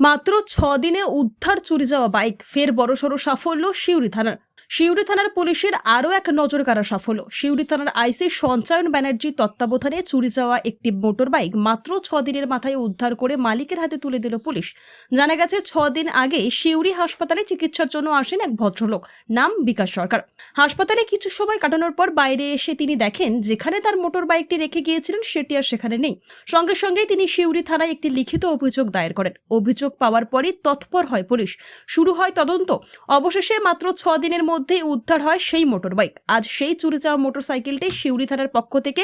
মাত্র ছ দিনে উদ্ধার চুরি যাওয়া বাইক ফের বড়সড় সাফল্য শিউরি থানার। শিউরি থানার পুলিশের আরও এক নজর কাড়া সাফল্য। শিউরি থানার আইসি সঞ্চয়ন ব্যানার্জি তত্ত্বাবধানে চুরি যাওয়া একটি মোটর বাইক মাত্র ছ দিনের মাথায় উদ্ধার করে মালিকের হাতে তুলে দিল পুলিশ। জানা গেছে ছ দিন আগে শিউরি হাসপাতালে চিকিৎসার জন্য আসেন এক ভদ্রলোক। নাম বিকাশ সরকার। হাসপাতালে কিছু সময় কাটানোর পর বাইরে এসে তিনি দেখেন, যেখানে তার মোটর বাইকটি রেখে গিয়েছিলেন, সেটি আর সেখানে নেই। সঙ্গে সঙ্গেই তিনি শিউরি থানায় একটি লিখিত অভিযোগ দায়ের করেন। অভিযোগ পাওয়ার পরই তৎপর হয় পুলিশ। শুরু হয় তদন্ত। অবশেষে মাত্র ছ দিনের মধ্যেই উদ্ধার হয় সেই মোটর বাইক আজ সেই চুরি যাওয়া মোটর সাইকেলটি শিউরি থানার পক্ষ থেকে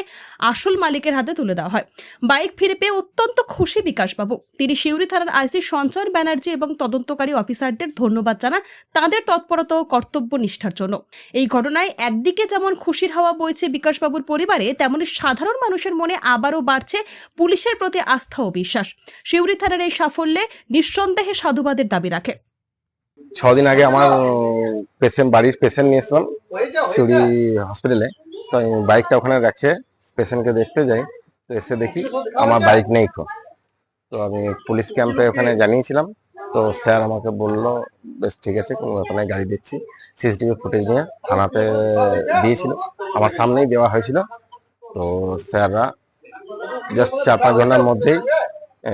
আসল মালিকের হাতে তুলে দেওয়া হয়। বাইক ফিরে পেয়ে অত্যন্ত খুশি বিকাশবাবু। তিনি শিউরি থানার আইসি সঞ্চয় ব্যানার্জি এবং তদন্তকারী অফিসারদের ধন্যবাদ জানান তাদের তৎপরতা ও কর্তব্য নিষ্ঠার জন্য। এই ঘটনায় একদিকে যেমন খুশির হাওয়া বইছে বিকাশবাবুর পরিবারে, তেমনি সাধারণ মানুষের মনে আবারও বাড়ছে পুলিশের প্রতি আস্থা ও বিশ্বাস। শিউরি থানার এই সাফল্যে নিঃসন্দেহে সাধুবাদের দাবি রাখে। ছদিন আগে আমার পেশেন্ট বাড়ির পেশেন্ট নিয়েছিলাম সিউড়ি হসপিটালে তো আমি বাইকটা ওখানে রেখে পেশেন্টকে দেখতে যাই তো এসে দেখি আমার বাইক নেই তো। আমি পুলিশ ক্যাম্পে ওখানে জানিয়েছিলাম তো স্যার আমাকে বলল বেশ ঠিক আছে কোনো ওখানে গাড়ি দিচ্ছি সিসিটিভি ফুটেজ নিয়ে থানাতে দিয়েছিল আমার সামনেই দেওয়া হয়েছিল। তো স্যাররা জাস্ট চার পাঁচ ঘণ্টার মধ্যেই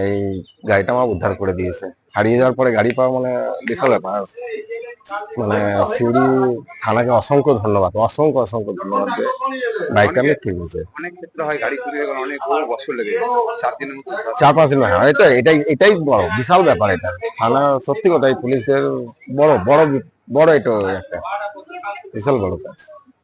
এই গাড়িটা আমার উদ্ধার করে দিয়েছে। হারিয়ে যাওয়ার পরে গাড়ি পাওয়া মানে বিশাল ব্যাপার। মানে সিউড়ি থানাকে অসংখ্য ধন্যবাদ অসংখ্য অসংখ্য ধন্যবাদ যে বাইকটা আমি ঠিক হয়েছে অনেক ক্ষেত্রে হয় গাড়ি চুরি হয়ে অনেক বছর লেগে যায় দিনের মতো চার পাঁচ দিন হয়। এটা এটাই এটাই বড় বিশাল ব্যাপার এটা। থানা সত্যি কথাই পুলিশদের বড় বড় বড় এটা একটা বিশাল বড় কাজ।